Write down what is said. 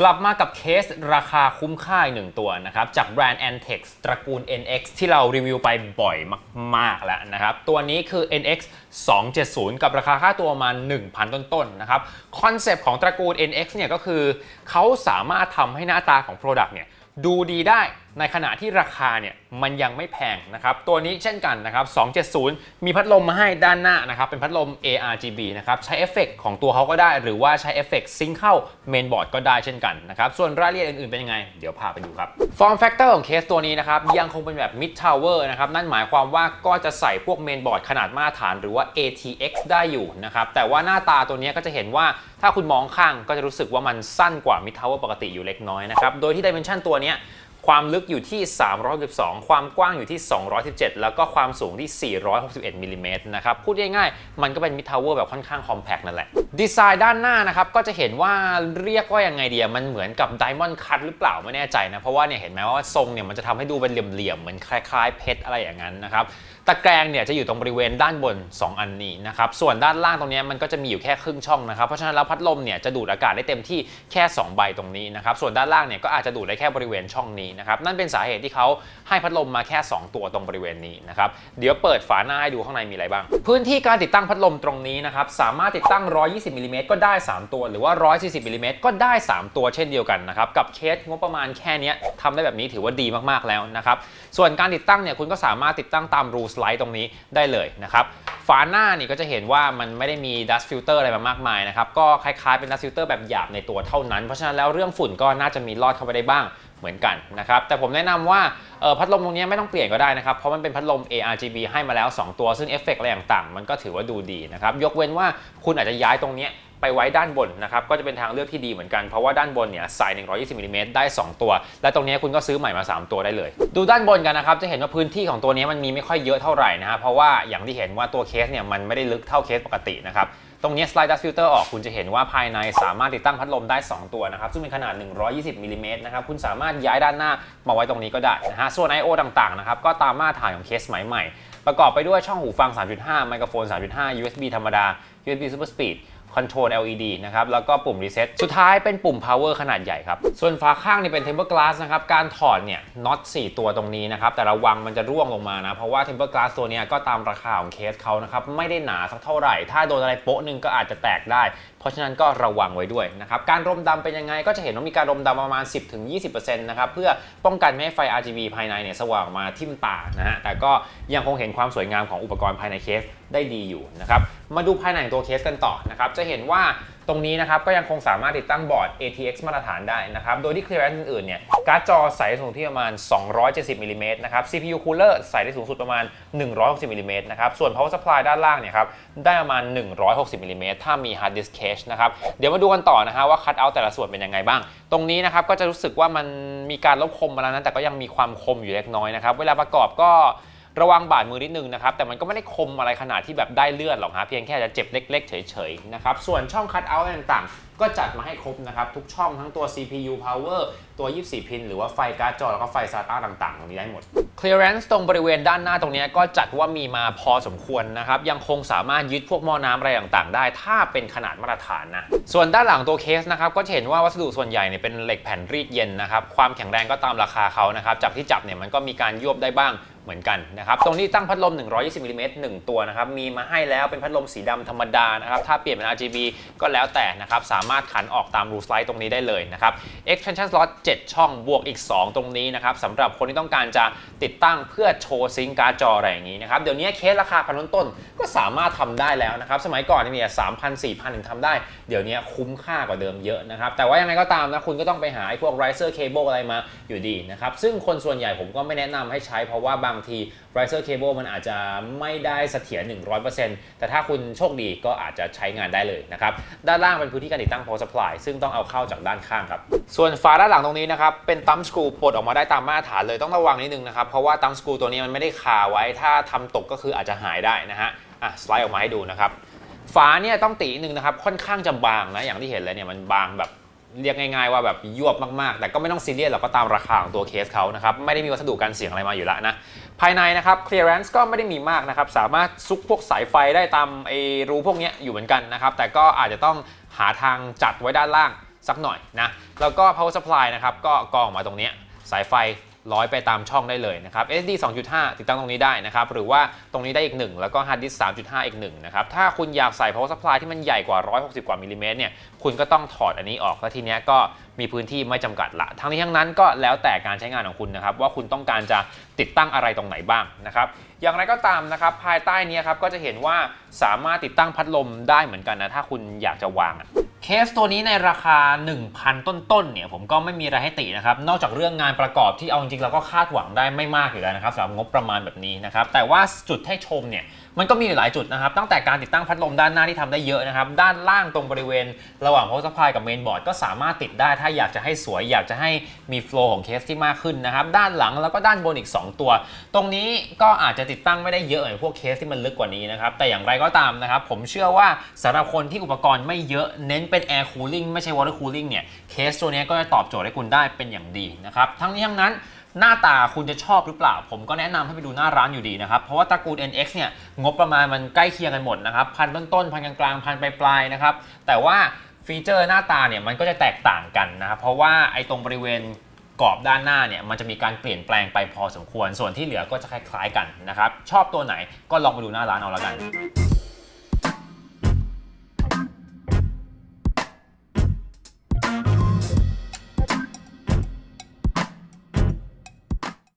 กลับมากับเคสราคาคุ้มค่าอีกหนึ่งตัวนะครับจากแบรนด์ Antex ตระกูล NX ที่เรารีวิวไปบ่อยมาก ๆ แล้วนะครับ ตัวนี้คือ NX 270 กับราคาค่าตัวประมาณ 1,000 ต้น ๆ นะครับ คอนเซปต์ของตระกูล NX เนี่ยก็คือเขาสามารถทำให้หน้าตาของ Product เนี่ยดูดีได้ ในขณะที่ราคาเนี่ยมันยังไม่แพงนะครับตัวนี้เช่นกันนะครับ270 มีพัดลมมาให้ด้านหน้านะครับเป็นพัดลม ARGB นะครับใช้เอฟเฟกต์ของตัวเขาก็ได้ หรือว่าใช้เอฟเฟกต์ซิงเข้าเมนบอร์ดก็ได้เช่นกันนะครับส่วนรายละเอียดอื่นๆเป็นยังไง เดี๋ยวพาไปดูครับ Form Factor ของเคสตัวนี้นะครับยังคงเป็นแบบ Mid Tower นะครับนั่นหมายความว่าก็จะใส่พวกเมนบอร์ดขนาดมาตรฐานหรือว่า ATX ได้อยู่นะครับแต่ว่าหน้าตาตัวนี้ก็จะเห็นว่าถ้าคุณมองข้างก็จะรู้สึกว่ามันสั้นกว่า Mid Tower ปกติอยู่เล็กน้อยนะครับโดยที่ Dimension ตัวนี้ย ความลึกอยู่ที่312ความกว้างอยู่ที่ 217 แล้วก็ความสูงที่ 461มิลลิเมตรนะครับ พูดง่ายๆ มันก็เป็นมิทาวเวอร์แบบค่อนข้างคอมแพ t นั่นแหละ ดีไซน์ด้านหน้านะครับ ก็จะเห็นว่าเรียกว่ายังไงเดียมันเหมือนกับ Diamond Cut หรือเปล่าไม่แน่ใจนะ เพราะว่าเนี่ยเห็นไหมว่าทรงเนี่ยมันจะทำให้ดูเป็นเหลี่ยมๆ เหมือนคล้ายๆ เพชรอะไรอย่างนั้นนะครับตะแกรงเนี่ยจะอยู่ตรงบริเวณด้านบน 2 อันนี้นะครับ ส่วนด้านล่างตรงนี้มันก็จะมีอยู่แค่ครึ่งช่องนะครับ เพราะฉะนั้นแล้วพัดลมเนี่ยจะดูดอากาศได้เต็มที่แค่ 2 ใบตรงนี้นะครับ ส่วนด้านล่างเนี่ยก็อาจจะดูดได้แค่บริเวณช่องนี้นะครับนั่นเป็นสาเหตุที่เขาให้พัดลมมาแค่ 2 ตัวตรงบริเวณนี้นะครับเดี๋ยวเปิดฝาหน้าให้ดูข้างในมีอะไรบ้าง พื้นที่การติดตั้งพัดลมตรงนี้นะครับสามารถติดตั้ง 120มิลลิเมตรก็ได้ 3 ตัว หรือว่า 140มิลลิเมตรก็ได้ 3 ตัวเช่นเดียวกันนะครับกับเคสงบประมาณแค่นี้ทำได้แบบนี้ถือว่าดีมากๆแล้วนะครับส่วนการติดตั้งเนี่ยคุณก็สามารถติดตั้งตามรูสไลด์ตรงนี้ได้เลยนะครับฝาหน้านี่ก็จะเห็นว่ามันไม่ได้มี dust filter อะไรมามากมายนะครับก็คล้ายๆเป็น dust filter แบบหยาบในตัวเท่านั้น เพราะฉะนั้นแล้วเรื่องฝุ่นก็น่าจะมีลอดเข้าไปได้บ้าง เหมือนกันนะครับแต่ผมแนะนำว่าออพัดลมตรงนี้ไม่ต้องเปลี่ยนก็ได้นะครับเพราะมันเป็นพัดลม ARGB ให้มาแล้ว 2 ตัวซึ่งเอฟเฟกต์อะไรต่างๆ มันก็ถือว่าดูดีนะครับยกเว้นว่าคุณอาจจะย้ายตรงนี้ไปไว้ด้านบนนะครับก็จะเป็นทางเลือกที่ดีเหมือนกันเพราะว่าด้านบนเนี่ยใส่120มิลลิเมตรได้ 2 ตัว และตรงนี้คุณก็ซื้อใหม่มา 3 ตัวได้เลย ดูด้านบนกันนะครับจะเห็นว่าพื้นที่ของตัวนี้มันมีไม่ค่อยเยอะเท่าไหร่นะฮะเพราะว่าอย่างที่เห็นว่าตัวเคสเนี่ยมันไม่ได้ลึกเท่าเคสปกตินะครับ ตรงนี้ slide dust filter ออกคุณจะเห็นว่าภายในสามารถติดตั้งพัดลมได้ 2 ตัวนะครับ ซึ่งเป็นขนาด 120มิลลิเมตรนะครับ คุณสามารถย้ายด้านหน้ามาไว้ตรงนี้ก็ได้นะฮะ ส่วน I/O ต่างๆนะครับก็ตามมาตรฐานของเคสสมัยใหม่ ประกอบไปด้วยช่องหูฟัง 3.5 ไมโครโฟน 3.5 USB ธรรมดา USB Super Speed คอนโทรล LED นะครับแล้วก็ปุ่ม Reset สุดท้ายเป็นปุ่ม Power ขนาดใหญ่ครับ ส่วนฝาข้างนี่เป็น Temper Glass นะครับ การถอดเนี่ยน็อต4ตัวตรงนี้นะครับ แต่ระวังมันจะร่วงลงมานะ เพราะว่า Temper Glass ตัวนี้ก็ตามราคาของเคสเขานะครับ ไม่ได้หนาสักเท่าไหร่ ถ้าโดนอะไรโป๊ะนึงก็อาจจะแตกได้ ราะฉะนั้นก็ระวังไว้ด้วยนะครับ การรมดำเป็นยังไงก็จะเห็นว่ามีการรมดำประมาณ 10-20%นะครับเพื่อป้องกันไม่ให้ไฟ RGB ภายในเนี่ยสว่างมาทิ่มตานะฮะแต่ก็ยังคงเห็นความสวยงามของอุปกรณ์ภายในเคสได้ดีอยู่นะครับมาดูภายในตัวเคสกันต่อนะครับจะเห็นว่าตรงนี้นะครับก็ยังคงสามารถติดตั้งบอร์ด ATX มาตรฐานได้นะครับ โดยที่ clearance อื่นๆเนี่ย การ์ดจอใส่ได้สูงที่ประมาณ 270มิลลิเมตรนะครับ CPU cooler ใส่ได้สูงสุดประมาณ 160มิลลิเมตรนะครับ ส่วน power supply ด้านล่างเนี่ยครับ ได้ประมาณ 160มิลลิเมตรถ้ามี hard disk cache นะครับ เดี๋ยวมาดูกันต่อนะฮะว่า cut out แต่ละส่วนเป็นยังไงบ้าง ตรงนี้นะครับก็จะรู้สึกว่ามันมีการลบคมมาแล้วนะแต่ก็ยังมีความคมอยู่เล็กน้อยนะครับ เวลาประกอบก็ ระวังบาดมือนิดนึงนะครับ แต่มันก็ไม่ได้คมอะไรขนาดที่แบบได้เลือดหรอกฮะเพียงแค่จะเจ็บเล็ก ๆ เฉยๆนะครับส่วนช่องคัตเอาท์ต่างๆ ก็จัดมาให้ครบนะครับ ทุกช่องทั้งตัว CPU power ตัว 24 พิน หรือว่าไฟการ์ดจอ แล้วก็ไฟ SATA ต่างๆ ตรงนี้ได้หมด clearance ตรงบริเวณด้านหน้าตรงนี้ก็จัดว่ามีมาพอสมควรนะครับ ยังคงสามารถยึดพวกหม้อน้ำอะไรต่างๆ ได้ ถ้าเป็นขนาดมาตรฐานนะ ส่วนด้านหลังตัวเคสนะครับ ก็จะเห็นว่าวัสดุส่วนใหญ่เนี่ยเป็นเหล็กแผ่นรีดเย็นนะครับ ความแข็งแรงก็ตามราคาเขานะครับ จากที่จับเนี่ยมันก็มีการยวบได้บ้าง เหมือนกันนะครับ ตรงนี้ตั้งพัดลม 120มิลลิเมตร1ตัวนะครับ มีมาให้แล้วเป็นพัดลมสีดำธรรมดานะครับ ถ้าเปลี่ยนเป็น RGB ก็แล้วแต่นะครับ สามารถขันออกตามรูสไลด์ตรงนี้ได้เลยนะครับ extension slot 7 ช่องบวกอีก 2 ตรงนี้นะครับสำหรับคนที่ต้องการจะติดตั้งเพื่อโชว์ซิงค์การ์ดจออะไรอย่างนี้นะครับ เดี๋ยวนี้เคสราคาพันต้นก็สามารถทำได้แล้วนะครับ สมัยก่อนเนี่ยสามพันสี่พันถึงทำได้ เดี๋ยวนี้คุ้มค่ากว่าเดิมเยอะนะครับ แต่ว่ายังไงก็ตามนะ คุณก็ต้องไปหาพวก riser cable อะไรมาอยู่ดีนะครับ ซึ่งคนส่วนใหญ่ผมก็ไม่แนะนำให้ใช้เพราะว่าบางางที riser cable มันอาจจะไม่ได้เสถียร100%แต่ถ้าคุณโชคดีก็อาจจะใช้งานได้เลยนะครับ ด้านล่างเป็นพื้นที่การติดตั้ง power supply ซึ่งต้องเอาเข้าจากด้านข้างครับ ส่วนฝาด้านหลังตรงนี้นะครับ เป็นตั้มสกรูปลดออกมาได้ตามมาตรฐานเลยต้องระวังนิดนึงนะครับ เพราะว่าตัมสกรูตัวนี้มันไม่ได้คาไว้ ถ้าทำตกก็คืออาจจะหายได้นะฮะ อะสไลด์ออกมาให้ดูนะครับ ฝาเนี่ยต้องตีนึงนะครับ ค่อนข้างจะบางนะ อย่างที่เห็นเลยเนี่ยมันบางแบบ เรียกง่ายๆว่าแบบยวบมากๆ แต่ก็ไม่ต้องซีเรียสหรอกก็ตามราคาของตัวเคสเขานะครับไม่ได้มีวัสดุกันเสียงอะไรมาอยู่แล้วนะภายในนะครับ clearance ก็ไม่ได้มีมากนะครับสามารถซุกพวกสายไฟได้ตามไอ้รูพวกนี้อยู่เหมือนกันนะครับแต่ก็อาจจะต้องหาทางจัดไว้ด้านล่างสักหน่อยนะแล้วก็ power supply นะครับก็กรองมาตรงนี้สายไฟ ร้อยไปตามช่องได้เลยนะครับ SD 2.5 ติดตั้งตรงนี้ได้นะครับ หรือว่าตรงนี้ได้อีก 1 แล้วก็ hard disk 3.5 อีก 1 นะครับ ถ้าคุณอยากใส่ power supply ที่มันใหญ่กว่า 160 กว่ามิลลิเมตรเนี่ย คุณก็ต้องถอดอันนี้ออก แล้วทีเนี้ยก็มีพื้นที่ไม่จำกัดละ ทั้งนี้ทั้งนั้นก็แล้วแต่การใช้งานของคุณนะครับ ว่าคุณต้องการจะติดตั้งอะไรตรงไหนบ้างนะครับ อย่างไรก็ตามนะครับ ภายใต้นี้ครับก็จะเห็นว่าสามารถติดตั้งพัดลมได้เหมือนกันนะ ถ้าคุณอยากจะวางอะเคสตัวนี้ในราคา 1,000 ต้นๆ เนี่ยผมก็ไม่มีอะไรให้ตินะครับ นอกจากเรื่องงานประกอบที่เอาจริงๆ เราก็คาดหวังได้ไม่มากอยู่แล้วนะครับสำหรับงบประมาณแบบนี้นะครับ แต่ว่าจุดให้ชมเนี่ยมันก็มีอยู่หลายจุดนะครับ ตั้งแต่การติดตั้งพัดลมด้านหน้าที่ทำได้เยอะนะครับ ด้านล่างตรงบริเวณ ระหว่าง power supply กับ main board ก็สามารถติดได้ถ้าอยากจะให้สวยอยากจะให้มี flow ของเคสที่มากขึ้นนะครับด้านหลังแล้วก็ด้านบนอีก 2 ตัว ตรงนี้ก็อาจจะติดตั้งไม่ได้เยอะเหมือนพวกเคสที่มันลึกกว่านี้นะครับแต่อย่างไรก็ตามนะครับผมเชื่อว่าสำหรับคนที่อุปกรณ์ไม่เยอะเน้นเป็น air cooling ไม่ใช่ water cooling เนี่ยเคสตัวนี้ก็จะตอบโจทย์ให้คุณได้เป็นอย่างดีนะครับทั้งนี้ทั้งนั้นหน้าตาคุณจะชอบหรือเปล่า ผมก็แนะนำให้ไปดูหน้าร้านอยู่ดีนะครับ เพราะว่าตระกูล NX เนี่ยงบประมาณมันใกล้เคียงกันหมดนะครับ พันต้นๆ พันกลางๆ พันปลายๆนะครับ แต่ว่า ฟีเจอร์หน้าตาเนี่ยมันก็จะแตกต่างกันนะครับเพราะว่าไอ้ตรงบริเวณกรอบด้านหน้าเนี่ยมันจะมีการเปลี่ยนแปลงไปพอสมควร ส่วนที่เหลือก็จะคล้ายๆกันนะครับชอบตัวไหนก็ลองไปดูหน้าร้านเอาละกัน